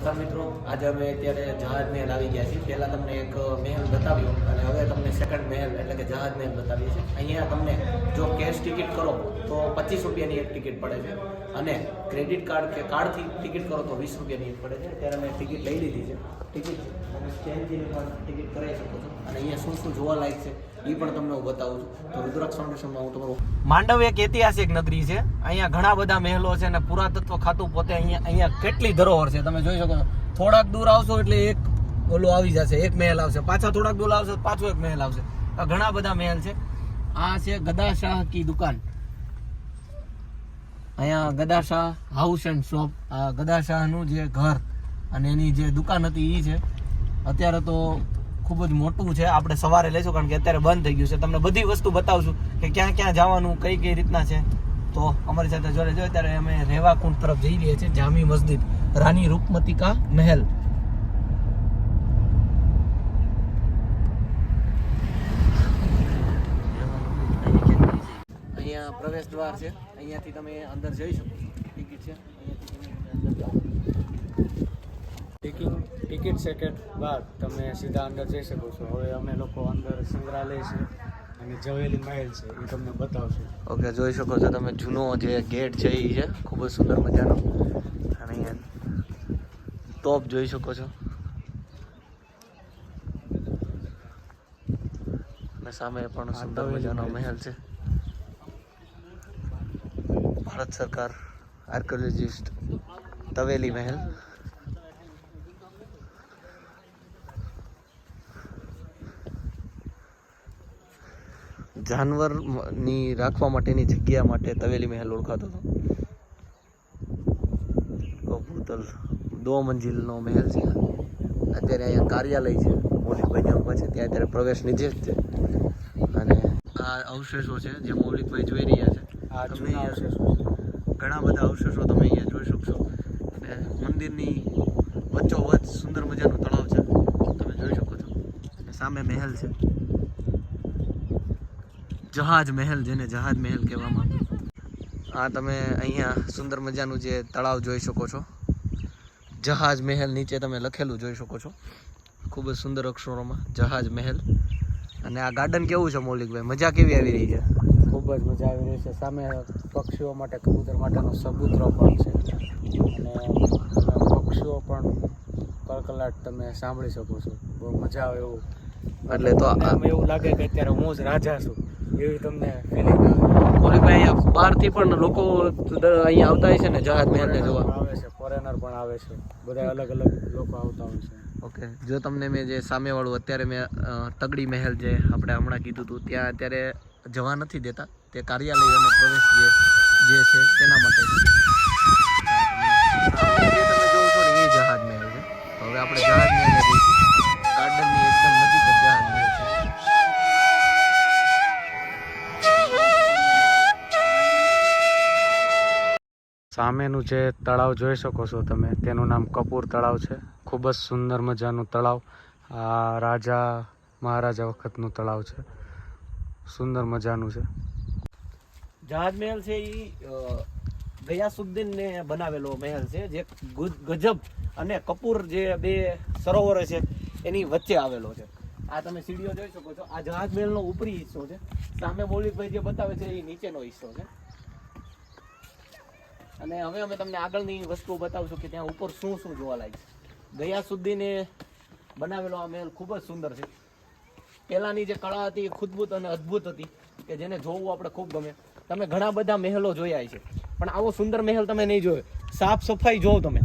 નમસ્કાર મિત્રો. આજે અમે અત્યારે જહાજ મહેલ આવી ગયા છીએ. પહેલાં તમને એક મહેલ બતાવ્યો અને હવે તમને સેકન્ડ મહેલ એટલે કે જહાજ મહેલ બતાવીએ છીએ. અહીંયા તમને જો કેશ ટિકિટ કરો તો પચીસ રૂપિયાની એક ટિકિટ પડે છે અને ક્રેડિટ કાર્ડ કે કાર્ડથી ટિકિટ કરો તો વીસ રૂપિયાની એક પડે છે. અત્યારે અમે ટિકિટ લઈ લીધી છે. ટિકિટ તમે સ્કેનથી પણ ટિકિટ કરાવી શકો છો. અને અહીંયા શું શું જોવાલાયક છે એ પણ તમને હું બતાવું છું. તો રુદ્રાક્ષ ફાઉન્ડેશનમાં હું તમારું માંડવ એક ઐતિહાસિક નગરી છે. અહીંયા ઘણા બધા મહેલો છે અને પુરાતત્વ ખાતું પોતે અહીંયા અહીંયા કેટલી ધરોહર છે. તમે જોઈ શકો છો. થોડાક દૂર આવશો એટલે એક ઓલું આવી જશે, એક મહેલ આવશે. પાછા થોડાક દૂર આવશે પાછો એક મહેલ આવશે. આ ઘણા બધા મહેલ છે. આ છે ગદાશાહ કી દુકાન. અહીંયા Gada Shah house and shop આ ગદાશાહનું જે ઘર અને એની જે દુકાન હતી એ છે. અત્યારે તો ખૂબ જ મોટું છે. આપણે સવારે લઈશું કારણ કે અત્યારે બંધ થઈ ગયું છે. તમને બધી વસ્તુ બતાવશું કે ક્યાં ક્યાં જવાનું, કઈ કઈ રીતના છે. તો અમારી સાથે જોડે જો અત્યારે અમે રેવાકુંડ તરફ જઈ રહ્યા છીએ જામી મસ્જિદ, રાની રૂપમતી મહેલ. અહીંયા પ્રવેશ દ્વાર છે. અહીંયાથી તમે અંદર જઈ શકો ટિકિટ છે. અહીંયાથી તમે અંદર જાઓ. ટિકિટ સેકેટ બાદ તમે સીધા અંદર જઈ શકો છો. હવે અમે લોકો અંદર સંગ્રહાલય છે અને જવેલી મહેલ છે એ તમને બતાવશું. ઓકે જોઈ શકો છો તમે જૂનો જે ગેટ છે એ છે. ખૂબ જ સુંદર મજાનો. અને તોપ જોઈ શકો છો. અને સામે પણ સુંદર મજાનો મહેલ. મહેલ છે. ભારત સરકાર આર્કોલોજીસ્ટ તવેલી મહેલ. જાનવરની રાખવા માટેની જગ્યા માટે તવેલી મહેલ ઓળખાતો હતો. કપૂતલ દો મંજિલનો મહેલ છે. અત્યારે અહીંયા કાર્યાલય છે. મૌલિકભાઈ જ્યાં છે ત્યાં અત્યારે પ્રવેશ જ છે. અને આ અવશેષો છે જે મૌલિકભાઈ જોઈ રહ્યા છે. આ તમને અવશેષો ઘણા બધા અવશેષો તમે અહીંયા જોઈ શકશો. અને મંદિરની વચ્ચોવચ્ચ સુંદર મજાનું તળાવ છે. તમે જોઈ શકો છો. અને સામે મહેલ છે. જહાજ મહેલ જેને જહાજ મહેલ કહેવામાં આ તમે અહીંયા સુંદર મજાનું જે તળાવ જોઈ શકો છો. જહાજ મહેલ નીચે તમે લખેલું જોઈ શકો છો. ખૂબ જ સુંદર અક્ષરોમાં જહાજ મહેલ. અને આ ગાર્ડન કેવું છે મૌલિકભાઈ? મજા કેવી આવી રહી છે? ખૂબ જ મજા આવી રહી છે. સામે પક્ષીઓ માટે કબૂતર માટેનો સબૂતરો પણ છે. અને પક્ષીઓ પણ કલકલાટ તમે સાંભળી શકો છો. બહુ મજા આવે એવું. એટલે તો આમ એવું લાગે કે અત્યારે હું જ રાજા છું. એવી તમને ફિલિંગ આવે? મૌલિકભાઈ અહીંયા બહારથી પણ લોકો અહીંયા આવતા હોય છે ને જહાજ મહેલને જોવા. આવે છે ફોરેનર પણ આવે છે. બધા અલગ અલગ લોકો આવતા હોય છે. ઓકે. જો તમને મેં જે સામેવાળું અત્યારે મેં તગડી મહેલ જે આપણે હમણાં કીધું હતું ત્યાં અત્યારે જવા નથી દેતા. તે કાર્યાલય અને પ્રવેશ જે જે છે તેના માટે છે. તમે ને એ જહાજ મહેલ છે. હવે આપણે જહાજ મહેલ સામેનું જે તળાવ જોઈ શકો છો તમે, તેનું નામ કપૂર તળાવ છે. ખૂબ જ સુંદર મજાનું તળાવ. આ રાજા મહારાજા વખતનું તળાવ છે. સુંદર મજાનું છે. જહાજ મહેલ છે એ ગયાસુદ્દીન ને બનાવેલો મહેલ છે, જે ગુજ- ગજબ અને કપૂર જે બે સરોવરો છે, એની વચ્ચે આવેલો છે. આ તમે સીડીઓ જોઈ શકો છો. આ જહાજ મહેલનો ઉપરી હિસ્સો છે. સામે મૌલિકભાઈ જે બતાવે છે, એ નીચેનો હિસ્સો છે. અને હવે અમે તમને આગળની વસ્તુઓ બતાવશું કે ત્યાં ઉપર શું શું જોવા લાયક છે. સુધીને બનાવેલો આ મહેલ ખૂબ જ સુંદર છે. પહેલાંની જે કળા હતી એ ખુદભૂત અને અદ્ભુત હતી કે જેને જોવું આપણે ખૂબ ગમે. તમે ઘણા બધા મહેલો જોયા છે પણ આવો સુંદર મહેલ તમે નહીં જોયો. સાફ સફાઈ જોવો તમે.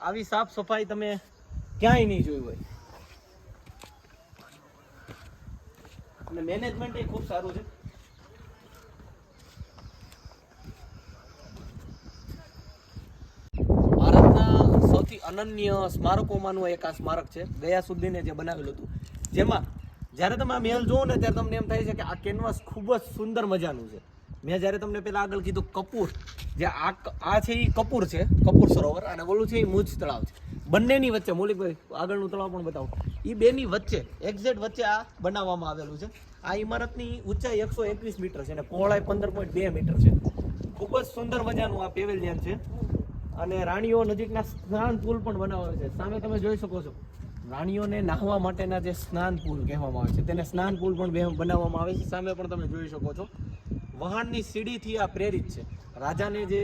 આવી સાફ સફાઈ તમે ક્યાંય નહીં જોઈ હોય. અને મેનેજમેન્ટ એ ખૂબ સારું છે. સૌથી અનન્ય સ્મારકોમાંનું એક આ સ્મારક છે, ગયાસુદ્દીને જે બનાવેલું હતું. જેમાં જ્યારે તમે આ મહેલ જુઓ ને ત્યારે તમને એમ થાય છે કે આ કેનવાસ ખૂબ જ સુંદર મજાનું છે. મેં જ્યારે તમને પહેલાં આગળ કીધું કપૂર, જે આ આ છે એ કપૂર છે, કપૂર સરોવર, અને ઓલું છે એ મુજ તળાવ છે. બંનેની વચ્ચે, મૌલિકભાઈ, આગળનું તળાવ પણ બતાવો. એ બેની વચ્ચે એક્ઝેક્ટ વચ્ચે આ બનાવવામાં આવેલું છે. આ ઇમારતની ઊંચાઈ એકસો એકવીસ મીટર છે અને પહોળાઈ પંદર પોઈન્ટ બે મીટર છે. ખૂબ જ સુંદર મજાનું આ પેવેલિયન છે. અને રાણીઓ નજીકના સ્નાન પુલ પણ બનાવ્યો છે. સામે તમે જોઈ શકો છો. રાણીઓને નાહવા માટેના જે સ્નાન પુલ કહેવામાં આવે છે, તેને સ્નાન પુલ પણ બનાવવામાં આવે છે. સામે પણ તમે જોઈ શકો છો. વહાણની સીડીથી આ પ્રેરિત છે. રાજાને જે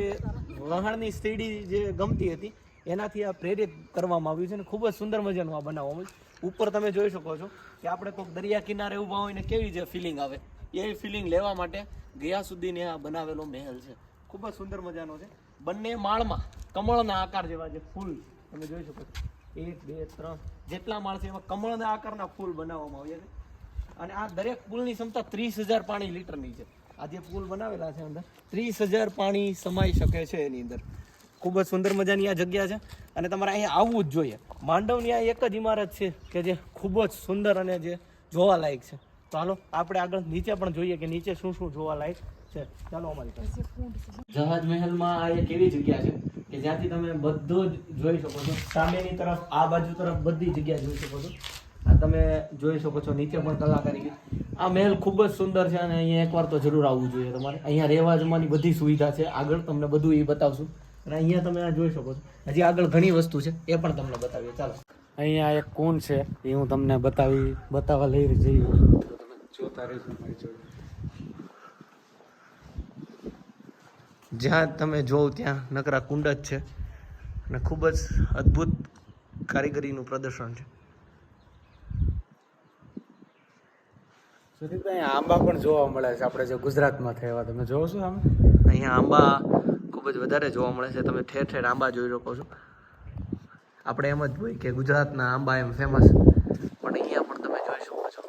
વહાણની સીડી જે ગમતી હતી, એનાથી આ પ્રેરિત કરવામાં આવ્યું છે અને ખૂબ જ સુંદર મજાનું આ બનાવવામાં આવ્યું ઉપર તમે જોઈ શકો છો કે આપણે કોઈક દરિયા કિનારે ઊભા હોય ને કેવી જે ફિલિંગ આવે, એ ફિલિંગ લેવા માટે ગયા સુધીને આ બનાવેલો મહેલ છે. ખૂબ જ સુંદર મજાનો છે. બંને માળમાં કમળના આકાર જેવા જે ફૂલ તમે જોઈ શકો છો. એક બે ત્રણ જેટલા માળ એવા એમાં કમળના આકારના ફૂલ બનાવવામાં આવ્યા છે. અને આ દરેક પુલની ક્ષમતા ત્રીસ હજાર પાણી લીટરની છે. આ જે પુલ બનાવેલા છે અંદર ત્રીસ હજાર પાણી સમાઈ શકે છે એની અંદર. ખૂબ જ સુંદર મજાની આ જગ્યા છે. અને તમારે અહીંયા આવવું જ જોઈએ. માંડવની આ એક જ ઇમારત છે કે જે ખૂબ જ સુંદર અને જે જોવાલાયક છે. તો હાલો આપણે આગળ નીચે પણ જોઈએ કે નીચે શું શું જોવાલાયક છે. ચાલો અમારી પાસે. જહાજ મહેલમાં આ એક એવી જગ્યા છે કે જ્યાંથી તમે બધું જ જોઈ શકો છો. સામેની તરફ, આ બાજુ તરફ બધી જગ્યા જોઈ શકો છો. આ તમે જોઈ શકો છો, નીચે પણ કલાકારી આ મહેલ ખૂબ જ સુંદર છે અને અહીંયા એકવાર તો જરૂર આવવું જોઈએ તમારે. અહીંયા રહેવા જમવાની બધી સુવિધા છે. આગળ તમને બધું એ બતાવશું. અને અહીંયા તમે આ જોઈ શકો છો. હજી આગળ ઘણી વસ્તુ છે, એ પણ તમને બતાવીએ. ચાલો. અહીંયા એક કુંડ છે, એ હું તમને બતાવી, બતાવવા લઈ જઈ જોતા રહીશું જ્યાં તમે જોવ ત્યાં નકરા કુંડ જ છે. અને ખૂબ જ અદ્ભુત કારીગરીનું પ્રદર્શન છે. સુધીરભાઈ આંબા પણ જોવા મળે છે. આપણે જે ગુજરાતમાં થયા તમે જોવો છો આમ? અહીંયા આંબા ખૂબ જ વધારે જોવા મળે છે. તમે ઠેર ઠેર આંબા જોઈ શકો છો. આપણે એમ જ હોય કે ગુજરાતના આંબા એમ ફેમસ પણ અહીંયા પણ તમે જોઈ શકો છો.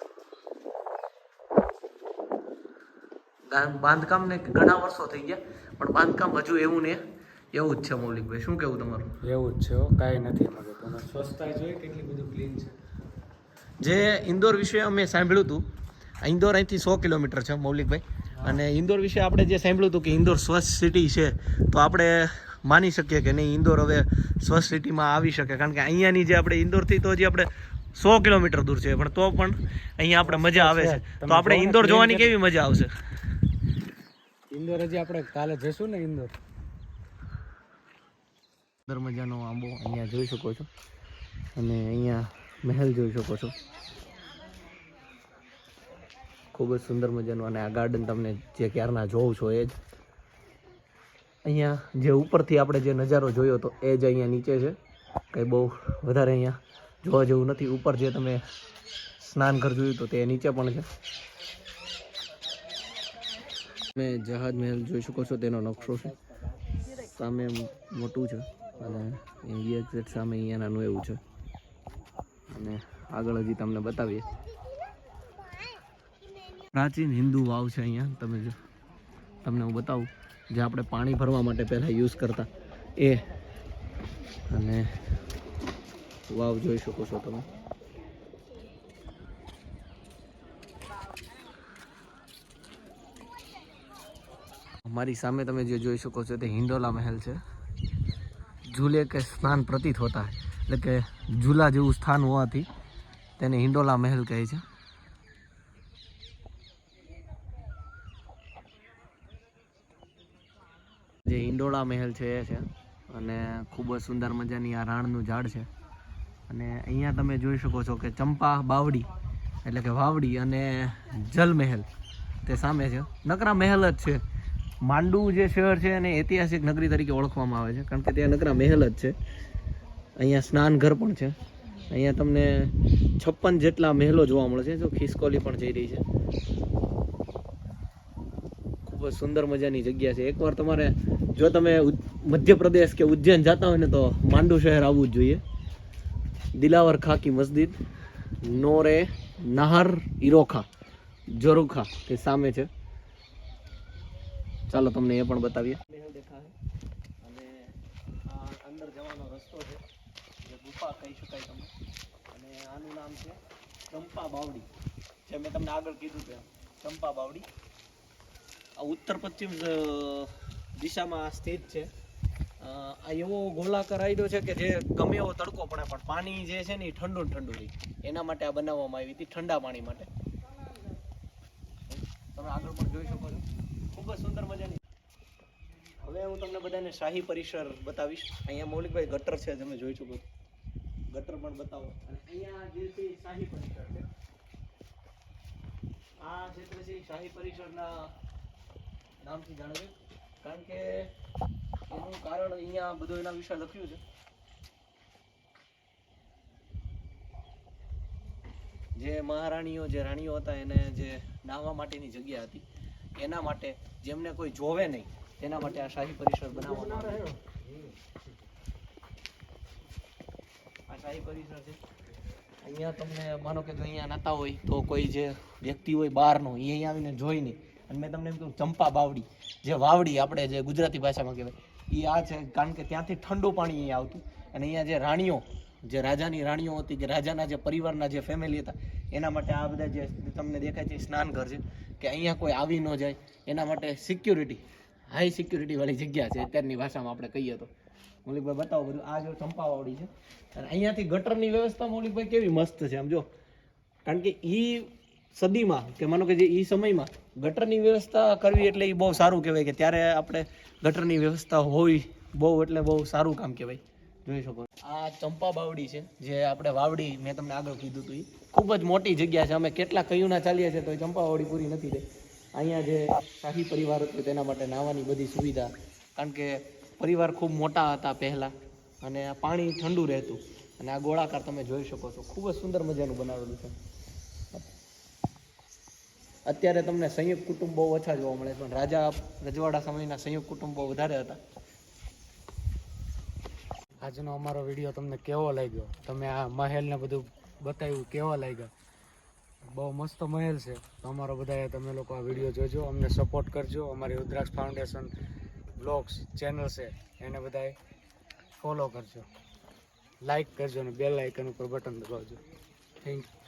બાંધકામને ઘણા વર્ષો થઈ ગયા. પણ બાંધકામ હજુ એવું ને એવું જ છે મૌલિકભાઈ. શું કેવું તમારું? એવું જ છે કાંઈ નથી તમે સ્વચ્છતા જોઈએ કેટલી બધું ક્લીન છે. જે ઇન્દોર વિશે અમે સાંભળ્યું હતું ઇન્દોર અહીંથી સો કિલોમીટર છે મૌલિકભાઈ. અને ઇન્દોર વિશે આપણે જે સાંભળ્યું હતું કે ઇન્દોર સ્વચ્છ સિટી છે તો આપણે માની શકીએ કે નહીં ઇન્દોર હવે સ્વચ્છ સિટીમાં આવી શકે. કારણ કે અહીંયાની જે આપણે ઇન્દોરથી તો હજી આપણે સો કિલોમીટર દૂર છે પણ તો પણ અહીંયા આપણે મજા આવે છે. તો આપણે ઇન્દોર જોવાની કેવી મજા આવશે? ઇન્દોર હજી આપણે કાલે જઈશું ને ઇન્દોર. સુંદર મજાનો આંબો અહીંયા જોઈ શકો છો. અને અહીંયા મહેલ જોઈ શકો છો. ખૂબ જ સુંદર મજાનું અને આ ગાર્ડન તમને જે ક્યારના જોઉં છો એ જ. અહીંયા જે ઉપરથી આપણે જે નજારો જોયો હતો એ જ અહીંયા નીચે છે. કંઈ બહુ વધારે અહીંયા જોવા જેવું નથી. ઉપર જે તમે સ્નાન ઘર જોયું તો તે નીચે પણ છે. તમે જહાજ મહેલ જોઈ શકો છો, તેનો નકશો છે. સામે મોટું છે અને એ એક્ઝેક્ટ સામે અહીંયા નાનું એવું છે. અને આગળ હજી તમને બતાવીએ. પ્રાચીન હિન્દુ વાવ છે અહીંયા, તમે જો, તમને હું બતાવું, જે આપણે પાણી ભરવા માટે પહેલાં યુઝ કરતા. એ અને વાવ જોઈ શકો છો તમે. મારી સામે તમે જે જોઈ શકો છો તે હિંડોલા મહેલ છે. ઝૂલે કે સ્નાન પ્રતીત હોતા એટલે કે ઝૂલા જેવું સ્થાન હોવાથી તેને હિંડોલા મહેલ કહે છે. જે હિંડોળા મહેલ છે એ છે અને ખૂબ જ સુંદર મજાની આ રાણનું ઝાડ છે. અને અહીંયા તમે જોઈ શકો છો કે ચંપા બાવડી એટલે કે વાવડી અને જલમહેલ તે સામે છે. નકરા મહેલ જ છે. માંડુ જે શહેર છે એને ઐતિહાસિક નગરી તરીકે ઓળખવામાં આવે છે. કારણ કે ત્યાં નકરા મહેલ જ છે. અહીંયા સ્નાન ઘર પણ છે. અહીંયા તમને છપ્પન જેટલા મહેલો જોવા મળે છે. જો ખિસકોલી પણ જઈ રહી છે. ખૂબ જ સુંદર મજાની જગ્યા છે. એકવાર તમારે જો તમે મધ્યપ્રદેશ કે ઉજ્જૈન જતા હોય ને તો માંડુ શહેર આવવું જ જોઈએ. દિલાવર ખાકી મસ્જિદ, નોરે, નહાર ઇરોખા જોરુખા તે સામે છે. ચાલો તમને એ પણ બતાવીએ. અને આ અંદર જવાનો રસ્તો છે જે ગુફા કહી શકાય તમે અને આનું નામ છે ચંપા બાવડી જે મેં તમને આગળ કીધું તેમ ચંપા બાવડી આ ઉત્તર પશ્ચિમ દિશામાં સ્થિત છે. આ એવો ગોળાકાર આયડો છે કે જે ગમે એવો તડકો પડે, પણ પાણી જે છે ને એ ઠંડુ ઠંડુ રહી. એના માટે આ બનાવવામાં આવી હતી ઠંડા પાણી માટે. તમે આગળ પણ જોઈ શકો છો. ખૂબ જ સુંદર મજાની. હવે હું તમને બધાને શાહી પરિસર બતાવીશ. અહીંયા મૌલિકભાઈ ગટર છે, તમે જોઈ શકો ગટર પણ બતાવો. અને અહીંયા જે છે શાહી પરિસર છે. આ ક્ષેત્ર છે શાહી પરિસરના નામથી જાણે છે. કારણ કે એનું કારણ અહીંયા બધું એના વિશે લખ્યું છે. જે મહારાણીઓ, જે રાણીઓ હતા, એને જે નાહવા માટેની જગ્યા હતી. એના માટે જેમને કોઈ જોવે નહીં, તેના માટે આ શાહી પરિસર બનાવવાનો આ શાહી પરિસર છે. અહીંયા તમને માનો કે અહીંયા નતા હોય, તો કોઈ જે વ્યક્તિ હોય બહારનો, એ અહીંયા આવીને જોઈ નહીં અને મેં તમને એમ કહ્યું ચંપા બાવડી, જે વાવડી આપણે જે ગુજરાતી ભાષામાં કહેવાય, એ આ છે, કારણ કે ત્યાંથી ઠંડુ પાણી અહીંયા આવતું. અને અહીંયા જે રાણીઓ, જે રાજાની રાણીઓ હતી કે રાજાના જે પરિવારના જે ફેમિલી હતા એના માટે આ બધા જે તમને દેખાય છે સ્નાન ઘર છે, કે અહીંયા કોઈ આવી ન જાય, એના માટે સિક્યુરિટી હાઈ સિક્યુરિટી વાળી જગ્યા છે અત્યારની ભાષામાં આપણે કહીએ તો. મૌલિકભાઈ, બતાવો બધું. આ જો ચંપાવાડી છે. અને અહીંયાથી ગટરની વ્યવસ્થા મૌલિકભાઈ કેવી મસ્ત છે, આમ જો. કારણ કે ઈ સદીમાં, કે માનો કે જે ઈ સમયમાં ગટરની વ્યવસ્થા કરવી એટલે એ બહુ સારું કહેવાય કે ત્યારે આપણે ગટરની વ્યવસ્થા હોવી બહુ એટલે બહુ સારું કામ કહેવાય. જોઈ શકો આ ચંપા બાવડી છે, જે આપણે વાવડી મેં તમને આગળ કીધું હતું એ ખૂબ જ મોટી જગ્યા છે, અમે કેટલા કયુંના ચાલીએ છીએ તો એ ચંપા બાવડી પૂરી નથી થઈ. અહીંયા જે શાહી પરિવાર હતો તેના માટે નાહવાની બધી સુવિધા. કારણ કે પરિવાર ખૂબ મોટા હતા પહેલાં અને પાણી ઠંડુ રહેતું. અને આ ગોળાકાર તમે જોઈ શકો છો, ખૂબ જ સુંદર મજાનું બનાવેલું છે. અત્યારે તમને સંયુક્ત કુટુંબ બહુ ઓછા જોવા મળે છે, પણ રાજા રજવાડા સમયના સંયુક્ત કુટુંબ વધારે હતા. આજનો અમારો વીડિયો તમને કેવો લાગ્યો? તમે આ મહેલ ને બધું બતાવ્યું, કેવા લાગ્યો? બહુ મસ્ત મહેલ છે. તો અમારો બધાએ તમે લોકો આ વીડિયો જોજો, અમને સપોર્ટ કરજો. અમારી રુદ્રાક્ષ ફાઉન્ડેશન બ્લોગ્સ ચેનલ છે, એને બધાએ ફોલો કરજો. લાઈક કરજો અને બેલ આઇકન ઉપર બટન દબાવજો. Thank you